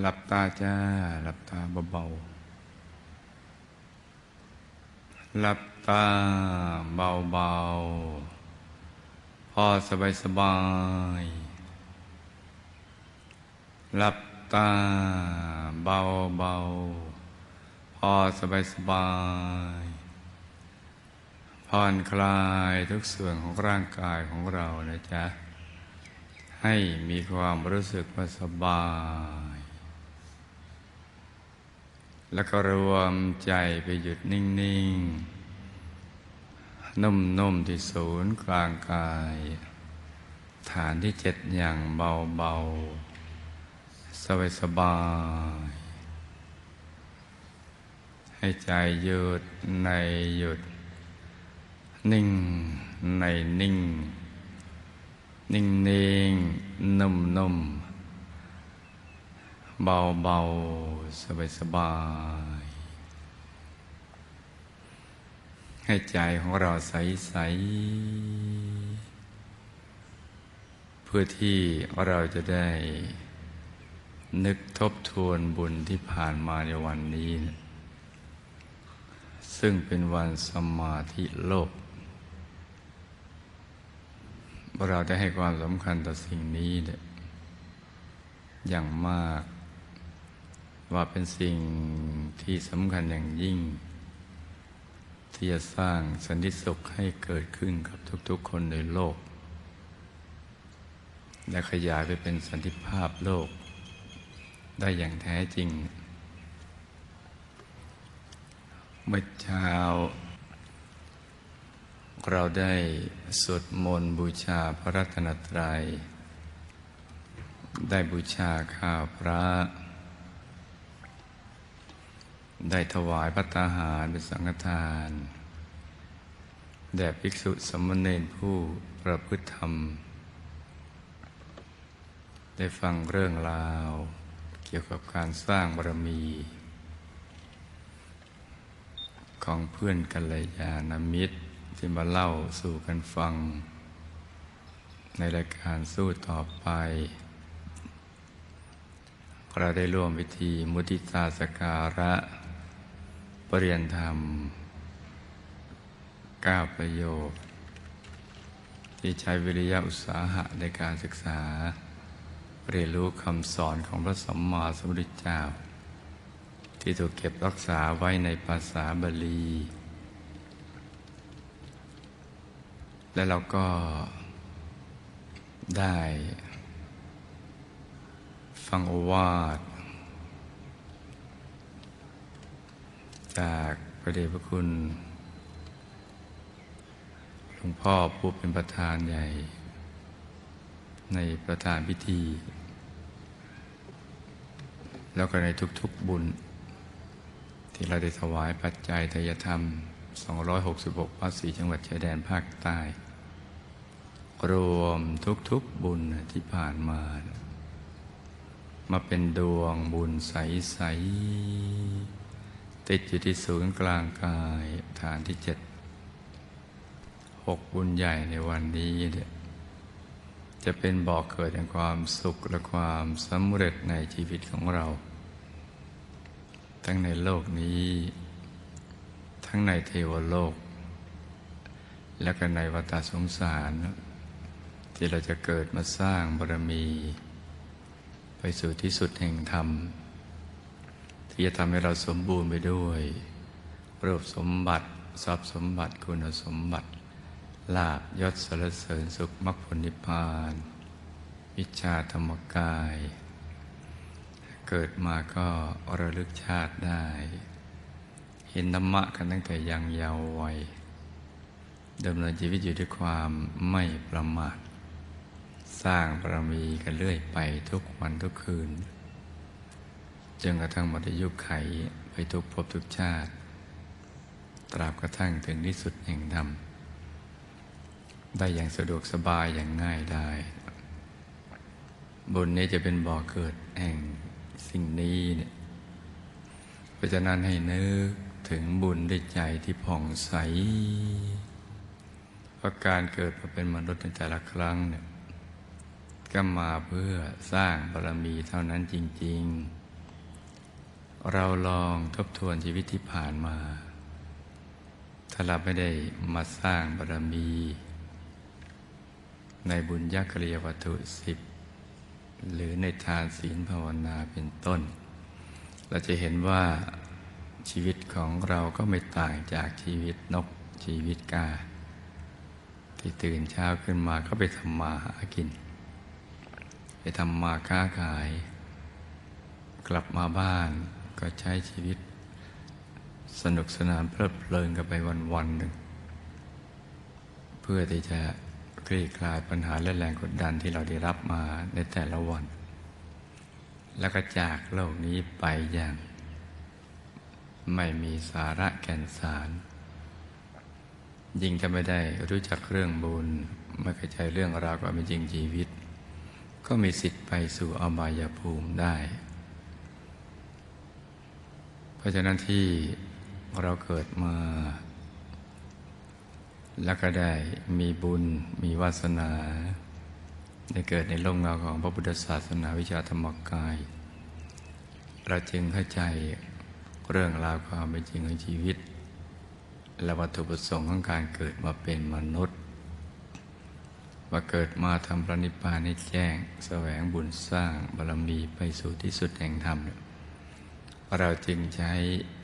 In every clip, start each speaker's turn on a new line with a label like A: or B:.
A: หลับตาจ้า หลับตาเบาๆ หลับตาเบาๆ พอสบายสบายๆหลับตาเบาๆพอสบายสบายๆผ่อนคลายทุกส่วนของร่างกายของเรานะจ๊ะ ให้มีความรู้สึกว่าสบาย แล้วก็รวมใจไปหยุดนิ่ง ๆ นุ่ม ๆ ที่ศูนย์กลางกาย ฐานที่เจ็ดอย่างเบา ๆ สบายๆให้ใจหยุดในหยุด นิ่งในนิ่ง นิ่งนิ่งนุ่มนุ่มเบาเบา สบายสบาย ให้ใจของเราใสใสเพื่อที่เราจะได้นึกทบทวนบุญที่ผ่านมาในวันนี้นะซึ่งเป็นวันสมาธิโลก เราได้ให้ความสำคัญต่อสิ่งนี้เนี่ยอย่างมาก ว่าเป็นสิ่งที่สำคัญอย่างยิ่ง ที่จะสร้างสันติสุขให้เกิดขึ้นกับทุกๆคนในโลก และขยายไปเป็นสันติภาพโลก ได้อย่างแท้จริง เมื่อเช้าเราได้สวดมนต์บูชาพระรัตนตรัย ได้บูชาข้าวพระ ได้ถวายพระตาหารเป็นสังฆทาน แด่ภิกษุสมณเณรผู้ประพฤติธรรม ได้ฟังเรื่องราว เกี่ยวกับการสร้างบารมี ของเพื่อนกัลยาณมิตรที่มาเล่าสู่กันฟัง ในรายการสู้ต่อไปเราได้ร่วมพิธีมุติตาสการะ ปรริยนธรรมก้าประโยค ที่ใช้วิริยะอุตสาหะในการศึกษา เรียนรู้คำสอนของพระสัมมาสัมพุทธเจ้า ที่ถูกเก็บรักษาไว้ในภาษาบาลี และเราก็ได้ฟังโอวาท จากพระเดชพระคุณหลวงพ่อผู้เป็นประธานใหญ่ ในประธานพิธี แล้วก็ในทุกๆบุญ ที่เราได้ถวายปัจจัยทายธรรม 266วัดสีจังหวัดชายแดนภาคใต้ รวมทุกๆบุญที่ผ่านมามาเป็นดวงบุญใส ๆ ติดอยู่ที่ศูนย์กลางกายฐานที่เจ็ดหกบุญใหญ่ในวันนี้เนี่ยจะเป็นบ่อกเกิดแห่งความสุขและความสำเร็จในชีวิตของเรา ทั้งในโลกนี้ ทั้งในเทวโลก และก็ในวัฏสงสาร ที่เราจะเกิดมาสร้างบารมี ไปสู่ที่สุดแห่งธรรม ที่จะทำให้เราสมบูรณ์ไปด้วยรูปสมบัติทรัพย์สมบัติคุณสมบัติลาบยศสรรเสริญสุขมรรคผลนิพพาน วิชาธรรมกาย เกิดมาก็ระลึกชาติได้ เห็นธรรมะกันตั้งแต่ยังเยาว์วัยดำเนินชีวิตอยู่ด้วยความไม่ประมาท สร้างบารมีกันเรื่อยไปทุกวันทุกคืน จนกระทั่งหมดอายุไขไปทุกภพทุกชาติ ตราบกระทั่งถึงที่สุดแห่งธรรมได้อย่างสะดวกสบายอย่างง่ายได้บุญนี้จะเป็นบ่อเกิดแห่งสิ่งนี้เนี่ยเพราะฉะนั้นให้นึกถึงบุญด้วยใจที่ผ่องใส เพราะการเกิดมาเป็นมนุษย์ในแต่ละครั้งเนี่ยก็มาเพื่อสร้างบารมีเท่านั้นจริง ๆ เราลองทบทวนชีวิตที่ผ่านมา ถ้าเราไม่ได้มาสร้างบารมี ในบุญญากริยวัตถุสิบ หรือในทานศีลภาวนาเป็นต้น เราจะเห็นว่าชีวิตของเราก็ไม่ต่างจากชีวิตนกชีวิตกา ที่ตื่นเช้าขึ้นมาก็ไปทำมาหากิน ไปทำมาค้าขาย กลับมาบ้าน ก็ใช้ชีวิต สนุกสนานเพลิดเพลินกันไปวันวันหนึ่ง เพื่อที่จะคลี่คลายปัญหาและแรงกดดันที่เราได้รับมาในแต่ละวัน แล้วก็จากโลกนี้ไปอย่าง ไม่มีสาระแก่นสาร ยิ่งจะไม่ได้รู้จักเรื่องบุญไม่เข้าใจเรื่องราวความเป็นจริงชีวิต ก็มีสิทธิ์ไปสู่อบายภูมิได้ เพราะฉะนั้นที่เราเกิดมา แล้วก็ได้มีบุญมีวาสนา ได้เกิดในร่มเงาของพระพุทธศาสนาวิชาธรรมกาย เราจึงเข้าใจเรื่องราวความเป็นจริงของชีวิต และวัตถุประสงค์ของการเกิดมาเป็นมนุษย์ว่าเกิดมาทำพระนิพพานให้แจ้ง แสวงบุญสร้างบารมีไปสู่ที่สุดแห่งธรรมเเราจึงใช้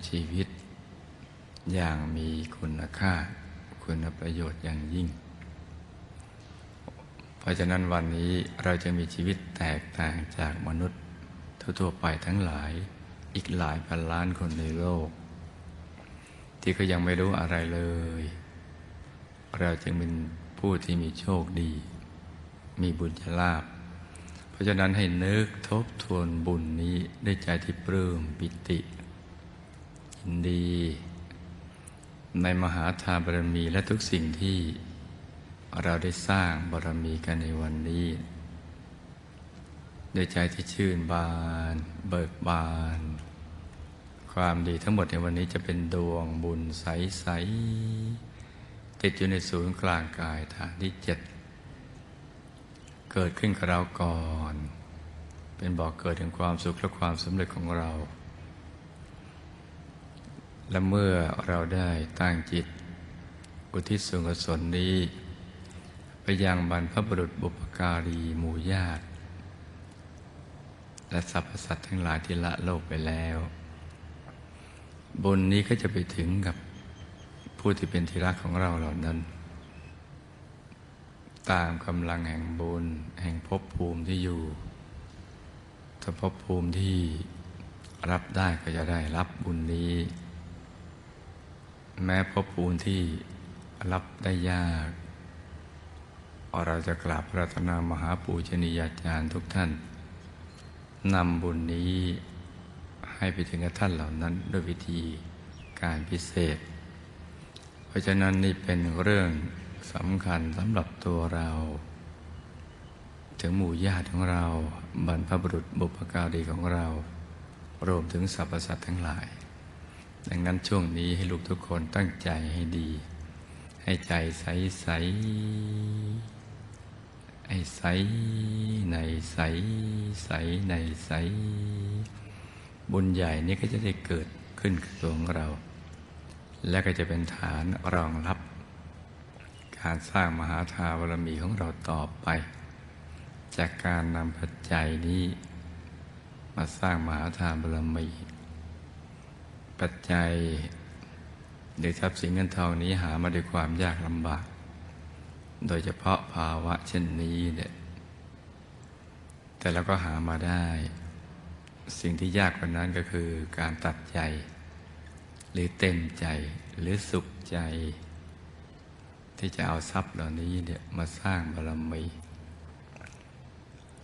A: ชีวิต อย่างมีคุณค่า คุณประโยชน์อย่างยิ่ง เพราะฉะนั้นวันนี้เราจะมีชีวิตแตกต่างจากมนุษย์ ทั่วๆไปทั้งหลายอีกหลายพันล้านคนในโลก ที่ก็ยังไม่รู้อะไรเลย เราจึงเป็นผู้ที่มีโชคดี มีบุญลาภเพราะฉะนั้นให้นึกทบทวนบุญนี้ด้วยใจที่ ปลื้มปิติยินดี ในมหาทานบารมีและทุกสิ่งที่เราได้สร้างบารมีกันในวันนี้ด้วยใจที่ชื่นบาน เบิกบาน ความดีทั้งหมดในวันนี้จะเป็นดวงบุญใส ๆ ติดอยู่ในศูนย์กลางกายฐานที่เจ็ดเกิดขึ้นกับเราก่อน เป็นบอกเกิดถึงความสุขและความสำเร็จของเรา และเมื่อเราได้ตั้งจิต อุทิศส่วนกุศลนี้ ไปยังบรรพบุรุษบุปการีหมู่ญาติ และสรรพสัตว์ทั้งหลายที่ละโลกไปแล้วบุญนี้ก็จะไปถึงกับผู้ที่เป็นที่รักของเราเหล่านั้นตามกำลังแห่งบุญแห่งภพภูมิที่อยู่ ถ้าภพภูมิที่รับได้ก็จะได้รับบุญนี้ แม้ภพภูมิที่รับได้ยาก เราจะกราบพระธนามหาปูชนียาจารย์ทุกท่านนำบุญนี้ให้ไปถึงกับท่านเหล่านั้นด้วยวิธีการพิเศษ เพราะฉะนั้นนี่เป็นเรื่องสำคัญสำหรับตัวเรา ถึงหมู่ญาติของเรา บรรพบุรุษบุพการีของเรา รวมถึงสรรพสัตว์ทั้งหลาย ดังนั้นช่วงนี้ให้ลูกทุกคนตั้งใจให้ดี ให้ใจใสใสไอ้ใสในใสใสในใส บุญใหญ่นี้ก็จะได้เกิดขึ้นกับตัวของเรา และก็จะเป็นฐานรองรับ การสร้างมหาทาวรมีของเราต่อไป จากการนำปัจจัยนี้ มาสร้างมหาทานบารมีปัจจัยหรือทรัพย์สินเงินทองนี้หามาด้วยความยากลำบาก โดยเฉพาะภาวะเช่นนี้เนี่ยแต่เราก็หามาได้ สิ่งที่ยากกว่านั้นก็คือการตัดใจ หรือเต็มใจหรือสุขใจ ที่จะเอาทรัพย์เหล่านี้เนี่ยมาสร้างบารมี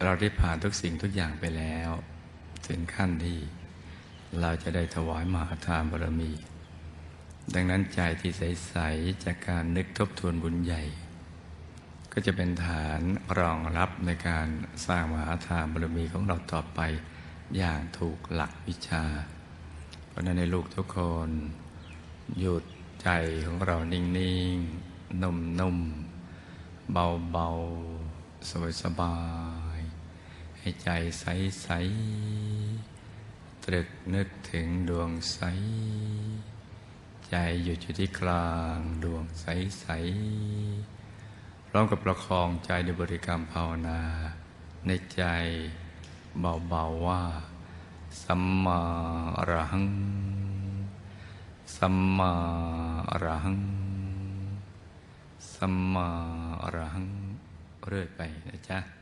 A: เราได้ผ่านทุกสิ่งทุกอย่างไปแล้ว ถึงขั้นที่เราจะได้ถวายมหาทานบารมี ดังนั้นใจที่ใส ๆ จากการนึกทบทวนบุญใหญ่ ก็จะเป็นฐานรองรับในการสร้างมหาทานบารมีของเราต่อไปอย่างถูกหลักวิชา เพราะนั้นในลูกทุกคน หยุดใจของเรานิ่ง ๆ นุ่ม ๆ เบา ๆ สบายๆ ให้ใจใสๆเตรึกนึกถึงดวงใส ใจอยู่ที่กลางดวงใสใสพร้อมกับประคองใจด้วยบริกรรมภาวนา ในใจเบาๆว่า สัมมาอรหัง สัมมาอรหัง สัมมาอรหังเรื่อยไปนะจ๊ะ